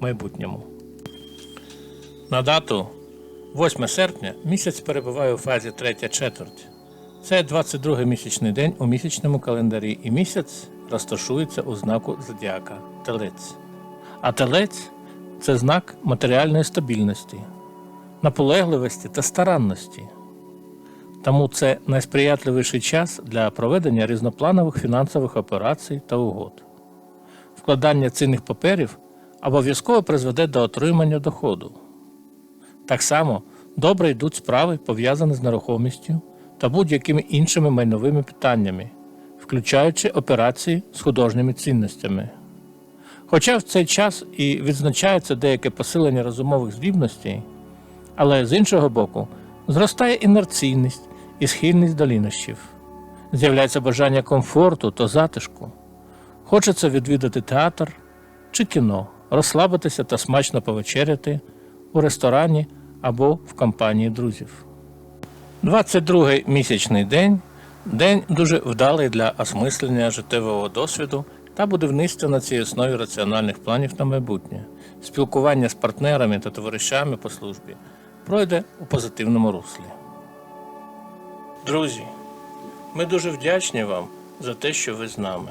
майбутньому. На дату 8 серпня місяць перебуває у фазі 3 четверть. Це 22 місячний день у місячному календарі, і місяць розташується у знаку зодіака Телець. А телець це знак матеріальної стабільності, наполегливості та старанності. Тому це найсприятливіший час для проведення різнопланових фінансових операцій та угод. Вкладання цінних паперів обов'язково призведе до отримання доходу. Так само добре йдуть справи, пов'язані з нерухомістю та будь-якими іншими майновими питаннями, включаючи операції з художніми цінностями. Хоча в цей час і відзначається деяке посилення розумових здібностей, але з іншого боку, зростає інерційність і схильність до лінощів, з'являється бажання комфорту та затишку. Хочеться відвідати театр чи кіно, розслабитися та смачно повечеряти у ресторані або в компанії друзів. 22-й місячний день день дуже вдалий для осмислення життєвого досвіду та будівництва на цій основі раціональних планів на майбутнє. Спілкування з партнерами та товаришами по службі пройде у позитивному руслі. Друзі, ми дуже вдячні вам за те, що ви з нами.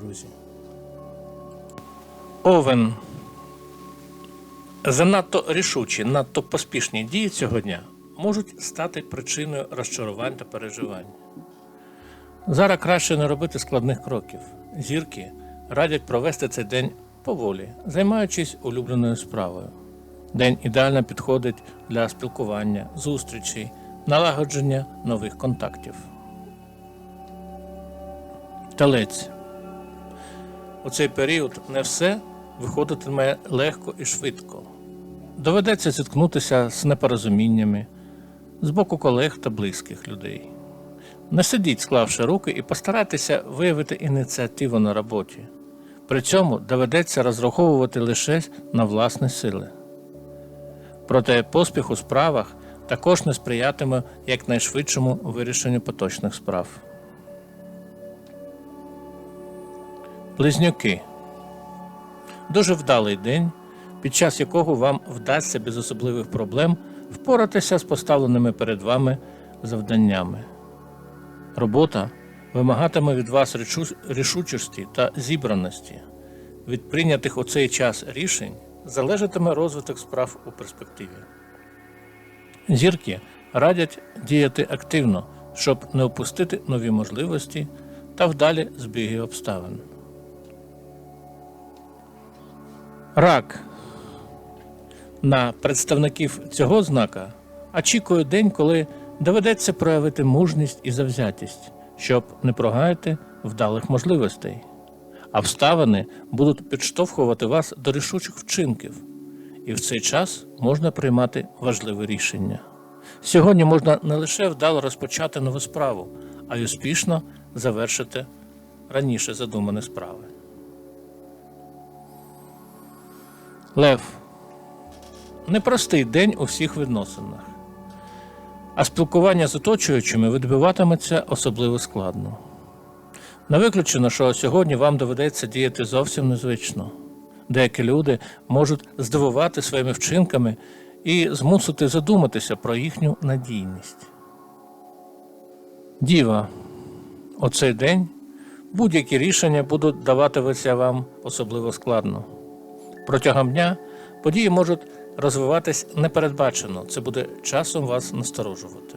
друзі. Овен. Занадто рішучі, надто поспішні дії цього дня можуть стати причиною розчарувань та переживань. Зараз краще не робити складних кроків. Зірки радять провести цей день поволі, займаючись улюбленою справою. День ідеально підходить для спілкування, зустрічей, налагодження нових контактів. Телець. У цей період не все виходитиме легко і швидко. Доведеться зіткнутися з непорозуміннями з боку колег та близьких людей. Не сидіть, склавши руки, і постарайтеся виявити ініціативу на роботі. При цьому доведеться розраховувати лише на власні сили. Проте поспіх у справах також не сприятиме якнайшвидшому вирішенню поточних справ. Близнюки. Дуже вдалий день, під час якого вам вдасться без особливих проблем впоратися з поставленими перед вами завданнями. Робота вимагатиме від вас рішучості та зібраності. Від прийнятих у цей час рішень залежатиме розвиток справ у перспективі. Зірки радять діяти активно, щоб не опустити нові можливості та вдалі збіги обставин. Рак. На представників цього знака очікує день, коли доведеться проявити мужність і завзятість, щоб не прогаяти вдалих можливостей. Обставини будуть підштовхувати вас до рішучих вчинків, і в цей час можна приймати важливі рішення. Сьогодні можна не лише вдало розпочати нову справу, а й успішно завершити раніше задумані справи. Лев. Непростий день у всіх відносинах. А спілкування з оточуючими відбуватиметься особливо складно. Не виключено, що сьогодні вам доведеться діяти зовсім незвично. Деякі люди можуть здивувати своїми вчинками і змусити задуматися про їхню надійність. Діва. У цей день будь-які рішення будуть даватися вам особливо складно. Протягом дня події можуть розвиватись непередбачено, це буде часом вас насторожувати.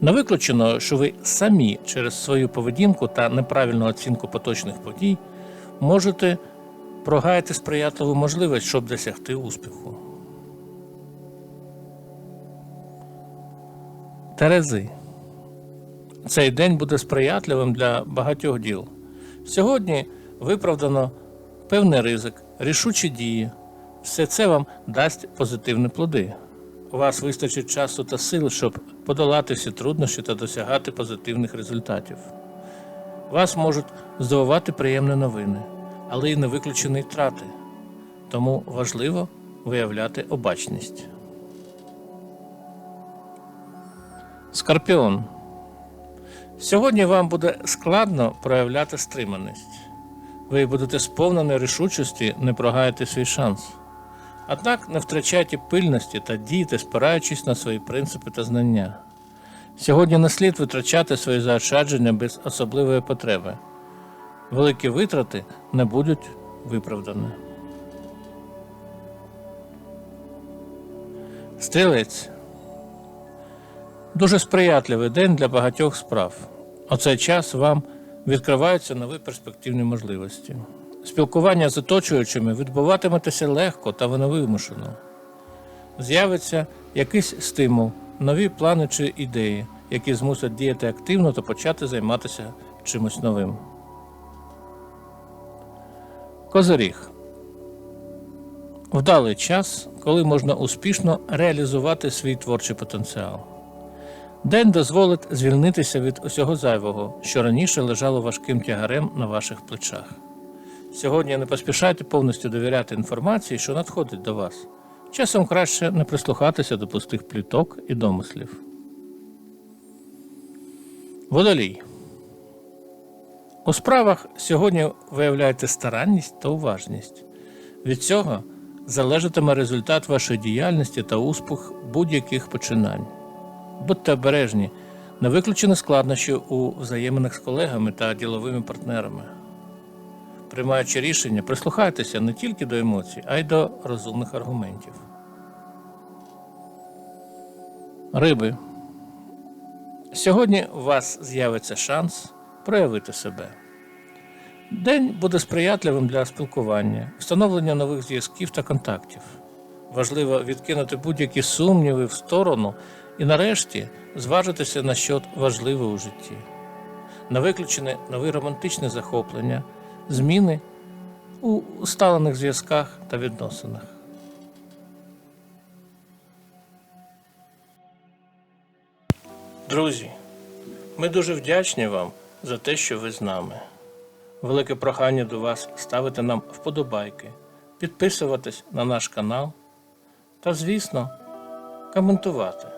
Не виключено, що ви самі через свою поведінку та неправильну оцінку поточних подій можете прогаяти сприятливу можливість, щоб досягти успіху. Терези. Цей день буде сприятливим для багатьох діл. Сьогодні виправдано певний ризик, рішучі дії. Все це вам дасть позитивні плоди. У вас вистачить часу та сил, щоб подолати всі труднощі та досягати позитивних результатів. Вас можуть здивувати приємні новини, але й не виключені втрати. Тому важливо виявляти обачність. Скорпіон. Сьогодні вам буде складно проявляти стриманість. Ви будете сповнені рішучості не прогаяти свій шанс. Однак не втрачайте пильності та дійте, спираючись на свої принципи та знання. Сьогодні не слід витрачати свої заощадження без особливої потреби. Великі витрати не будуть виправдані. Стрілець. Дуже сприятливий день для багатьох справ. У цей час вам відкриваються нові перспективні можливості. Спілкування з оточуючими відбуватиметеся легко та невимушено. З'явиться якийсь стимул, нові плани чи ідеї, які змусять діяти активно та почати займатися чимось новим. Козиріг. Вдалий час, коли можна успішно реалізувати свій творчий потенціал. День дозволить звільнитися від усього зайвого, що раніше лежало важким тягарем на ваших плечах. Сьогодні не поспішайте повністю довіряти інформації, що надходить до вас. Часом краще не прислухатися до пустих пліток і домислів. Водолій. У справах сьогодні виявляйте старанність та уважність. Від цього залежатиме результат вашої діяльності та успіх будь-яких починань. Будьте обережні, не виключені складнощі у взаєминах з колегами та діловими партнерами. Приймаючи рішення, прислухайтеся не тільки до емоцій, а й до розумних аргументів. Риби. Сьогодні у вас з'явиться шанс проявити себе. День буде сприятливим для спілкування, встановлення нових зв'язків та контактів. Важливо відкинути будь-які сумніви в сторону і нарешті зважитися на що важливе у житті. На виключене нові романтичні захоплення, зміни у усталених зв'язках та відносинах. Друзі, ми дуже вдячні вам за те, що ви з нами. Велике прохання до вас ставити нам вподобайки, підписуватись на наш канал та, звісно, коментувати.